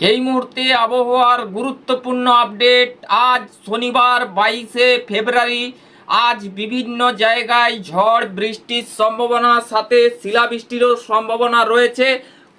এই মুহূর্তে আবহাওয়ার গুরুত্বপূর্ণ আপডেট আজ শনিবার বাইশে ফেব্রুয়ারি। আজ বিভিন্ন জায়গায় ঝড়, বৃষ্টির সম্ভাবনা, সাথে শিলাবৃষ্টিরও সম্ভাবনা রয়েছে।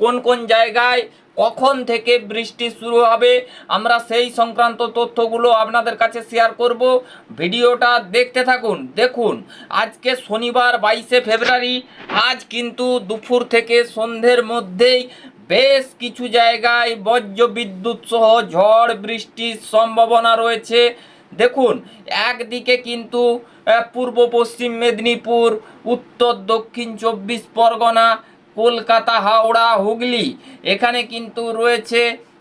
কোন কোন জায়গায়, কখন থেকে বৃষ্টি শুরু হবে, আমরা সেই সংক্রান্ত তথ্যগুলো আপনাদের কাছে শেয়ার করব। ভিডিওটা দেখতে থাকুন। দেখুন, আজকে শনিবার বাইশে ফেব্রুয়ারি, আজ কিন্তু দুপুর থেকে সন্ধ্যের মধ্যেই বেশ কিছু জায়গায় বজ্র বিদ্যুৎ সহ ঝড় বৃষ্টির সম্ভাবনা রয়েছে। দেখুন, একদিকে কিন্তু পূর্ব পশ্চিম মেদিনীপুর, উত্তর দক্ষিণ চব্বিশ পরগনা, কলকাতা, হাওড়া, হুগলি, এখানে কিন্তু রয়েছে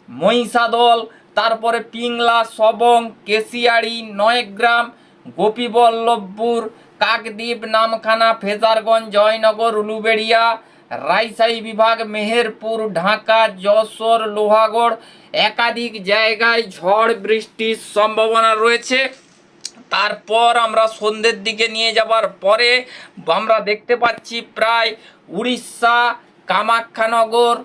মহিষাদল, তারপরে পিংলা, সবং, কেশিয়াড়ি, নয়গ্রাম, গোপীবল্লভপুর, কাকদ্বীপ, নামখানা, ফেজারগঞ্জ, জয়নগর, উলুবেড়িয়া রাইসাই বিভাগ, মেহেরপুর, ঢাকা, যশোর, লোহাগড়, একাধিক জায়গায় ঝড় বৃষ্টির সম্ভাবনা রয়েছে। তারপর আমরা সন্ধ্যের দিকে নিয়ে যাবার পরে আমরা দেখতে পাচ্ছি প্রায় উড়িষ্যা, কামাখ্যানগর,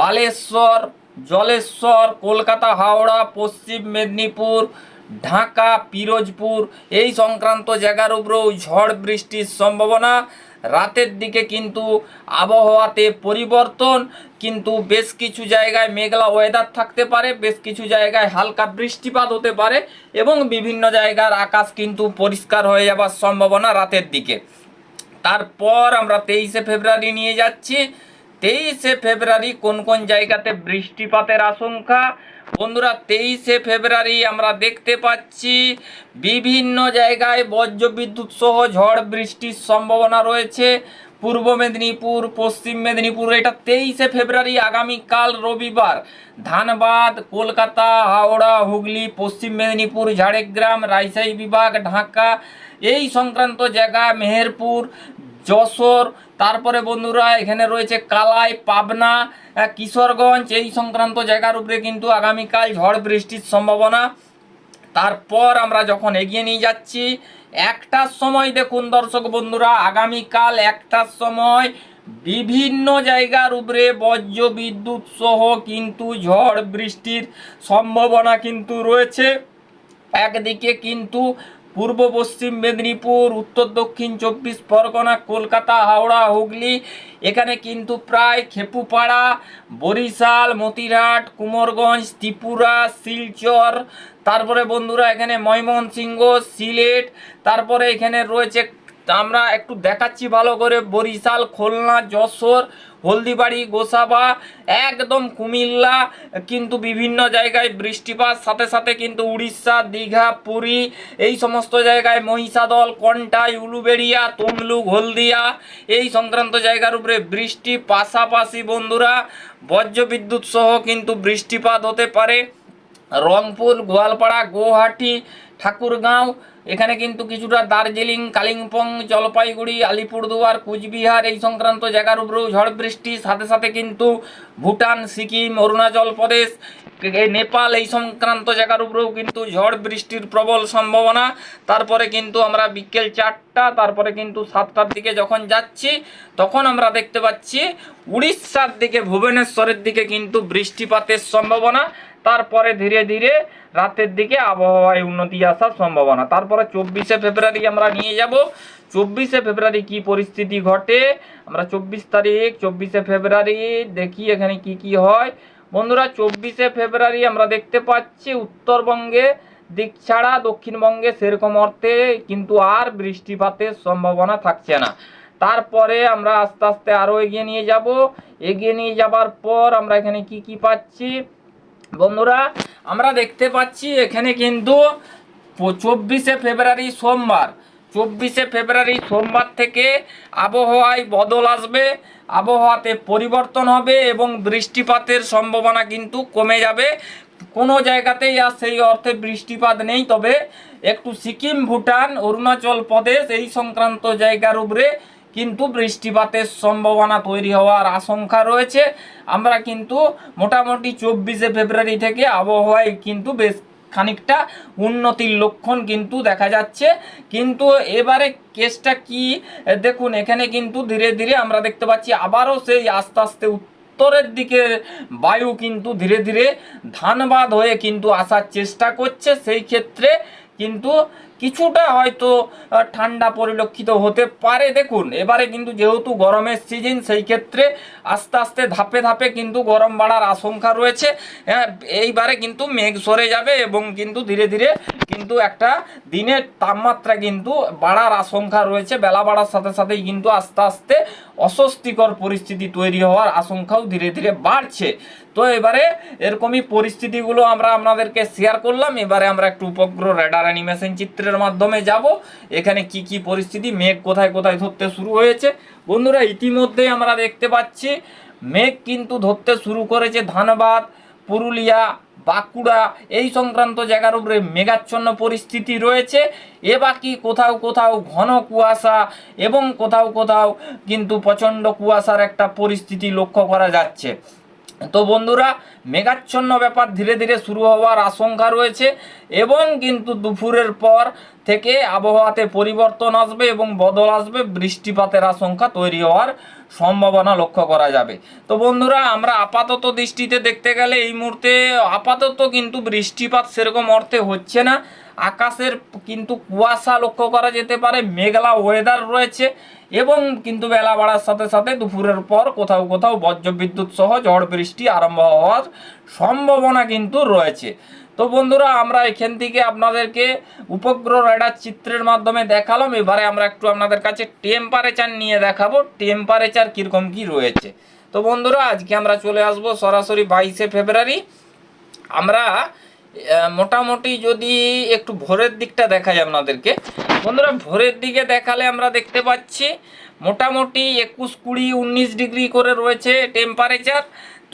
বালেশ্বর, জলেশ্বর, কলকাতা, হাওড়া, পশ্চিম মেদিনীপুর ঢাকা, পিরোজপুর, এই সংক্রান্ত জায়গার উপরেও ঝড় বৃষ্টির সম্ভাবনা। রাতের দিকে কিন্তু আবহাওয়াতে পরিবর্তন, কিন্তু বেশ কিছু জায়গায় মেঘলা ওয়েদার থাকতে পারে, বেশ কিছু জায়গায় হালকা বৃষ্টিপাত হতে পারে এবং বিভিন্ন জায়গার আকাশ কিন্তু পরিষ্কার হয়ে যাবার সম্ভাবনা রাতের দিকে। তারপর আমরা তেইশে ফেব্রুয়ারি নিয়ে যাচ্ছি। তেইশে ফেব্রুয়ারি কোন কোন জায়গাতে বৃষ্টিপাতের আশঙ্কা? বন্ধুরা, তেইশে ফেব্রুয়ারি আমরা দেখতে পাচ্ছি বিভিন্ন জায়গায় বজ্রবিদ্যুৎ সহ ঝড় বৃষ্টির সম্ভাবনা রয়েছে। পূর্ব মেদিনীপুর, পশ্চিম মেদিনীপুর, এটা তেইশে ফেব্রুয়ারি, আগামীকাল রবিবার। ধানবাদ, কলকাতা, হাওড়া, হুগলি, পশ্চিম মেদিনীপুর, ঝাড়গ্রাম, রাজশাহী বিভাগ, ঢাকা, এই সংক্রান্ত জায়গা, মেহেরপুর, যশোর তারপরে বন্ধুরা এখানে রয়েছে কালাই, পাবনা কিশোরগঞ্জ, এই সংক্রান্ত জায়গার উপরে কিন্তু আগামীকাল ঝড় বৃষ্টির সম্ভাবনা। তারপর আমরা যখন এগিয়ে নিয়ে যাচ্ছি, একটার সময় দেখুন দর্শক বন্ধুরা, আগামীকাল একটার সময় বিভিন্ন জায়গার উপরে বজ্র বিদ্যুৎ সহ কিন্তু ঝড় বৃষ্টির সম্ভাবনা কিন্তু রয়েছে। একদিকে কিন্তু পূর্ব পশ্চিম মেদিনীপুর, উত্তর দক্ষিণ চব্বিশ পরগনা, কলকাতা, হাওড়া, হুগলি, এখানে কিন্তু প্রায় খেপুপাড়া, বরিশাল, মতিরহাট, কুমোরগঞ্জ, ত্রিপুরা, শিলচর, তারপরে বন্ধুরা এখানে ময়মনসিংহ, সিলেট, তারপরে এখানে রয়েছে, আমরা একটু দেখাচ্ছি ভালো করে, বরিশাল, খুলনা, যশোর হলদিবাড়ি, গোসাবা, একদম কুমিল্লা, কিন্তু বিভিন্ন জায়গায় বৃষ্টিপাত, সাথে সাথে কিন্তু উড়িষ্যা, দীঘা, পুরী, এই সমস্ত জায়গায় মহিষাদল কন্টাই উলুবেড়িয়া, তমলুক, হলদিয়া, এই সংক্রান্ত জায়গার উপরে বৃষ্টি। পাশাপাশি বন্ধুরা, বজ্রবিদ্যুৎ সহ কিন্তু বৃষ্টিপাত হতে পারে। রংপুর, গোয়ালপাড়া গুয়াহাটি ঠাকুরগাঁও, এখানে কিন্তু কিছুটা দার্জিলিং, কালিম্পং, জলপাইগুড়ি, আলিপুরদুয়ার, কুচবিহার এই সংক্রান্ত জায়গার উপরেও ঝড় বৃষ্টি। সাথে সাথে কিন্তু ভুটান, সিকিম, অরুণাচল প্রদেশ নেপাল এই সংক্রান্ত জায়গার উপরেও কিন্তু ঝড় বৃষ্টির প্রবল সম্ভাবনা। তারপরে কিন্তু আমরা বিকেল চারটা, তারপরে কিন্তু সাতটার দিকে যখন যাচ্ছি, তখন আমরা দেখতে পাচ্ছি উড়িষ্যার দিকে, ভুবনেশ্বরের দিকে কিন্তু বৃষ্টিপাতের সম্ভাবনা। তারপরে ধীরে ধীরে রাতের দিকে আবহাওয়ায় উন্নতি আসার সম্ভাবনা। তারপরে চব্বিশে ফেব্রুয়ারি আমরা নিয়ে যাব। চব্বিশে ফেব্রুয়ারি কি পরিস্থিতি ঘটে? আমরা চব্বিশ তারিখ, চব্বিশে ফেব্রুয়ারি দেখি এখানে কি কি হয়। বন্ধুরা, চব্বিশে ফেব্রুয়ারি আমরা দেখতে পাচ্ছি উত্তরবঙ্গে দিক ছাড়া দক্ষিণবঙ্গে সেরকম অর্থে কিন্তু আর বৃষ্টিপাতের সম্ভাবনা থাকছে না। তারপরে আমরা আস্তে আস্তে আরও এগিয়ে নিয়ে যাব। এগিয়ে নিয়ে যাবার পর আমরা এখানে কি কি পাচ্ছি? বন্ধুরা, আমরা দেখতে পাচ্ছি এখানে কিন্তু চব্বিশে ফেব্রুয়ারি সোমবার। চব্বিশে ফেব্রুয়ারি সোমবার থেকে আবহাওয়ায় বদল আসবে, আবহাওয়াতে পরিবর্তন হবে এবং বৃষ্টিপাতের সম্ভাবনা কিন্তু কমে যাবে। কোনো জায়গাতেই আর সেই অর্থে বৃষ্টিপাত নেই, তবে একটু সিকিম, ভুটান, অরুণাচল প্রদেশ এই সংক্রান্ত জায়গার উপরে কিন্তু বৃষ্টিপাতের সম্ভাবনা তৈরি হওয়ার আশঙ্কা রয়েছে। আমরা কিন্তু মোটামুটি চব্বিশে ফেব্রুয়ারি থেকে আবহাওয়ায় কিন্তু বেশ খানিকটা উন্নতির লক্ষণ কিন্তু দেখা যাচ্ছে। কিন্তু এবারে কেসটা কি? দেখুন, এখানে কিন্তু ধীরে ধীরে আমরা দেখতে পাচ্ছি, আবারও সেই আস্তে আস্তে উত্তরের দিকে বায়ু কিন্তু ধীরে ধীরে ধানবাদ হয়ে কিন্তু আসার চেষ্টা করছে। সেই ক্ষেত্রে কিন্তু কিছুটা হয়তো ঠান্ডা পরিলক্ষিত হতে পারে। দেখুন এবারে কিন্তু যেহেতু গরমের সিজন সেই ক্ষেত্রে আস্তে আস্তে ধাপে ধাপে কিন্তু গরম বাড়ার আশঙ্কা রয়েছে। হ্যাঁ, এইবারে কিন্তু মেঘ সরে যাবে এবং কিন্তু ধীরে ধীরে কিন্তু একটা দিনের তাপমাত্রা কিন্তু বাড়ার আশঙ্কা রয়েছে, বেলা বাড়ার সাথে সাথেই কিন্তু আস্তে আস্তে অস্বস্তিকর পরিস্থিতি তৈরি হওয়ার আশঙ্কাও ধীরে ধীরে বাড়ছে। তো এবারে এরকমই পরিস্থিতিগুলো আমরা আপনাদেরকে শেয়ার করলাম, এবারে আমরা একটু উপগ্রহ রেডার অ্যানিমেশন চিত্রের মাধ্যমে যাব। এখানে কি কি পরিস্থিতি, মেঘ কোথায় কোথায় ধরতে শুরু হয়েছে? বন্ধুরা, ইতিমধ্যেই আমরা দেখতে পাচ্ছি, মেঘ কিন্তু ধরতে শুরু করেছে ধানবাদ। পুরুলিয়া, বাঁকুড়া এই সংক্রান্ত জায়গার উপরে মেঘাচ্ছন্ন পরিস্থিতি রয়েছে। এ বাকি কোথাও কোথাও ঘন কুয়াশা এবং কোথাও কোথাও কিন্তু প্রচণ্ড কুয়াশার একটা পরিস্থিতি লক্ষ্য করা যাচ্ছে। তো বন্ধুরা, মেঘাচ্ছন্ন ব্যাপার ধীরে ধীরে শুরু হওয়ার আশঙ্কা রয়েছে এবং কিন্তু দুপুরের পর থেকে আবহাওয়াতে পরিবর্তন আসবে এবং বদল আসবে, বৃষ্টিপাতের আশঙ্কা তৈরি হওয়ার সম্ভাবনা লক্ষ্য করা যাবে। তো বন্ধুরা, আমরা আপাতত দৃষ্টিতে দেখতে গেলে এই মুহূর্তে আপাতত কিন্তু বৃষ্টিপাত সেরকম অর্থে হচ্ছে না। আকাশের কিন্তু কুয়াশা লক্ষ্য করা যেতে পারে, মেঘলা ওয়েদার রয়েছে এবং কিন্তু বেলা বাড়ার সাথে সাথে দুপুরের পর কোথাও কোথাও বজ্রবিদ্যুৎ সহ ঝড় বৃষ্টি আরম্ভ হওয়ার সম্ভাবনা কিন্তু রয়েছে। তো বন্ধুরা, আমরা এখান থেকে আপনাদেরকে উপগ্রহ রেডার চিত্রের মাধ্যমে দেখালাম। এবারে আমরা একটু আপনাদের কাছে টেম্পারেচার নিয়ে দেখাবো। টেম্পারেচার কীরকম কী রয়েছে। তো বন্ধুরা, আজকে আমরা চলে আসব সরাসরি বাইশে ফেব্রুয়ারি। আমরা মোটামুটি যদি একটু ভোরের দিকটা দেখাই আপনাদেরকে। বন্ধুরা, ভোরের দিকে দেখালে আমরা দেখতে পাচ্ছি, মোটামুটি একুশ কুড়ি, উনিশ ডিগ্রি করে রয়েছে টেম্পারেচার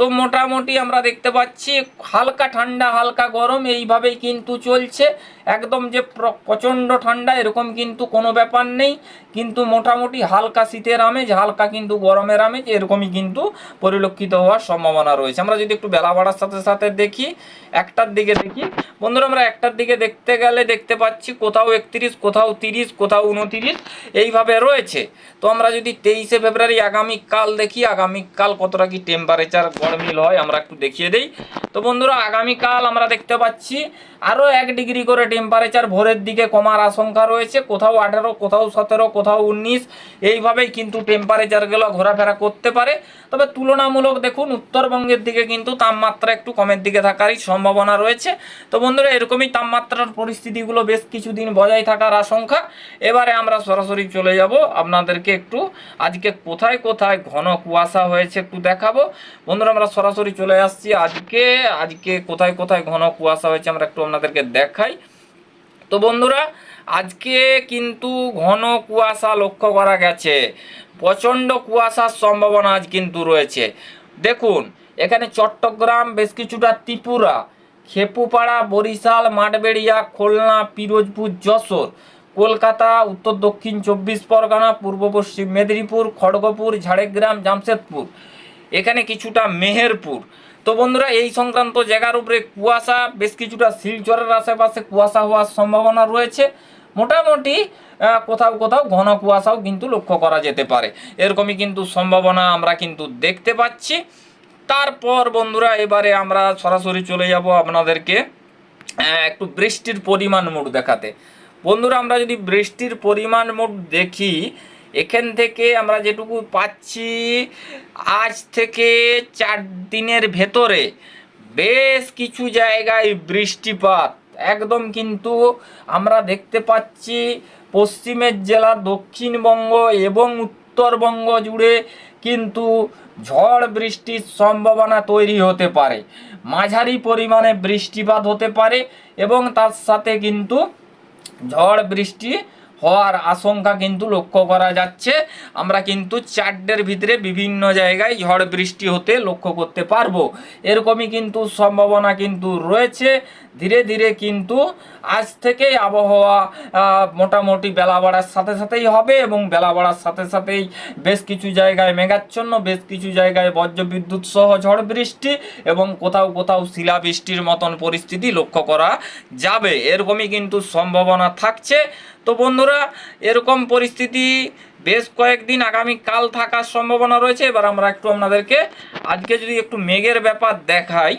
তো মোটামুটি আমরা দেখতে পাচ্ছি, হালকা ঠান্ডা, হালকা গরম, এইভাবেই কিন্তু চলছে। একদম যে প্র- প্রচণ্ড ঠান্ডা, এরকম কিন্তু কোনো ব্যাপার নেই। কিন্তু মোটামুটি হালকা শীতের আমেজ, হালকা কিন্তু গরমের আমেজ, এরকমই কিন্তু পরিলক্ষিত হওয়ার সম্ভাবনা রয়েছে। আমরা যদি একটু বেলা বাড়ার সাথে সাথে দেখি, একটার দিকে দেখি। বন্ধুরা, আমরা একটার দিকে দেখতে গেলে দেখতে পাচ্ছি কোথাও একত্রিশ, কোথাও তিরিশ, কোথাও উনতিরিশ, এইভাবে রয়েছে। তো আমরা যদি তেইশে ফেব্রুয়ারি আগামীকাল দেখি, আগামীকাল কতটা কি টেম্পারেচার গরমিল হয় আমরা একটু দেখিয়ে দেই। তো বন্ধুরা আগামীকাল আমরা দেখতে পাচ্ছি আরও এক ডিগ্রি করে টেম্পারেচার ভোরের দিকে কমার আশঙ্কা রয়েছে। কোথাও আঠেরো, কোথাও সতেরো, কোথাও উনিশ, এইভাবেই কিন্তু টেম্পারেচারগুলো ঘোরাফেরা করতে পারে। তবে তুলনামূলক দেখুন, উত্তরবঙ্গের দিকে কিন্তু তাপমাত্রা একটু কমের দিকে থাকারই সম্ভাবনা রয়েছে। তো বন্ধুরা, এরকমই তাপমাত্রার পরিস্থিতিগুলো বেশ কিছুদিন বজায় থাকার আশঙ্কা। এবারে আমরা সরাসরি চলে যাব আপনাদেরকে একটু আজকে কোথায় কোথায় ঘন কুয়াশা হয়েছে একটু দেখাবো। বন্ধুরা, আমরা সরাসরি চলে আসছি আজকে। আজকে কোথায় কোথায় ঘন কুয়াশা হয়েছে আমরা একটু আপনাদেরকে দেখাই। তো বন্ধুরা, আজকে কিন্তু ঘন কুয়াশা লক্ষ্য করা গেছে। প্রচণ্ড কুয়াশার সম্ভাবনা আজ কিন্তু রয়েছে। দেখুন, এখানে চট্টগ্রাম, বেশ কিছুটা ত্রিপুরা, খেপুপাড়া, বরিশাল, মাঠবেড়িয়া, খুলনা, পিরোজপুর, যশোর, কলকাতা, উত্তর দক্ষিণ চব্বিশ পরগনা, পূর্ব পশ্চিম মেদিনীপুর, খড়গপুর, ঝাড়গ্রাম, জামশেদপুর। এখানে কিছুটা মেহেরপুর। তো বন্ধুরা, এই সংক্রান্ত জায়গার উপরে কুয়াশা, বেশ কিছুটা শিলচরের আশেপাশে কুয়াশা হওয়ার সম্ভাবনা রয়েছে। মোটামুটি কোথাও কোথাও ঘন কুয়াশাও কিন্তু লক্ষ্য করা যেতে পারে। এরকমই কিন্তু সম্ভাবনা আমরা কিন্তু দেখতে পাচ্ছি। তারপর বন্ধুরা, এবারে আমরা সরাসরি চলে যাব আপনাদেরকে একটু বৃষ্টির পরিমাণ মোট দেখাতে। বন্ধুরা, আমরা যদি বৃষ্টির পরিমাণ মোট দেখি এখান থেকে আমরা যেটুকু পাচ্ছি আজ থেকে চার দিনের ভেতরে বেশ কিছু জায়গায় বৃষ্টিপাত। একদম কিন্তু আমরা দেখতে পাচ্ছি পশ্চিমের জেলা, দক্ষিণবঙ্গ এবং উত্তরবঙ্গ জুড়ে কিন্তু ঝড় বৃষ্টির সম্ভাবনা তৈরি হতে পারে। মাঝারি পরিমাণে বৃষ্টিপাত হতে পারে এবং তার সাথে কিন্তু ঝড় বৃষ্টি হওয়ার আশঙ্কা কিন্তু লক্ষ্য করা যাচ্ছে। আমরা কিন্তু চারটের ভিতরে বিভিন্ন জায়গায় ঝড় বৃষ্টি হতে লক্ষ্য করতে পারব। এরকমই কিন্তু সম্ভাবনা কিন্তু রয়েছে। ধীরে ধীরে কিন্তু আজ থেকেই আবহাওয়া মোটামুটি বেলা বাড়ার সাথে সাথেই হবে এবং বেলা বাড়ার সাথে সাথেই বেশ কিছু জায়গায় মেঘাচ্ছন্ন, বেশ কিছু জায়গায় বজ্রবিদ্যুৎ সহ ঝড় বৃষ্টি এবং কোথাও কোথাও শিলাবৃষ্টির মতন পরিস্থিতি লক্ষ্য করা যাবে। এরকমই কিন্তু সম্ভাবনা থাকছে। তো বন্ধুরা, এরকম পরিস্থিতি বেশ কয়েকদিন আগামী কাল থাকার সম্ভাবনা রয়েছে। এবার আমরা একটু আপনাদেরকে আজকে যদি একটু মেঘের ব্যাপার দেখাই,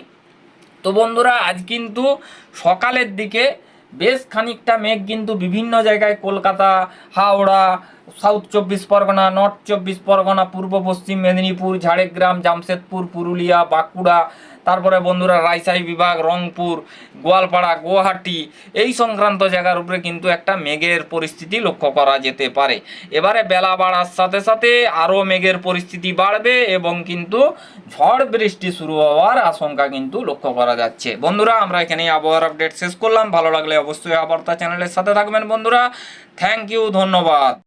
তো বন্ধুরা, আজ কিন্তু সকালের দিকে বেশ খানিকটা মেঘ কিন্তু বিভিন্ন জায়গায়, কলকাতা, হাওড়া সাউথ চব্বিশ পরগনা নর্থ চব্বিশ পরগনা, পূর্ব পশ্চিম মেদিনীপুর, ঝাড়গ্রাম, জামশেদপুর, পুরুলিয়া, বাঁকুড়া তারপরে বন্ধুরা রাজশাহী বিভাগ, রংপুর, গোয়ালপাড়া, গুয়াহাটি, এই সংক্রান্ত জায়গার উপরে কিন্তু একটা মেঘের পরিস্থিতি লক্ষ্য করা যেতে পারে। এবারে বেলা বাড়ার সাথে সাথে আরও মেঘের পরিস্থিতি বাড়বে এবং কিন্তু ঝড় বৃষ্টি শুরু হওয়ার আশঙ্কা কিন্তু লক্ষ্য করা যাচ্ছে। বন্ধুরা, আমরা এখানেই আবহাওয়ার আপডেট শেষ করলাম। ভালো লাগলে অবশ্যই আবার চ্যানেলের সাথে থাকবেন বন্ধুরা। থ্যাংক ইউ ধন্যবাদ।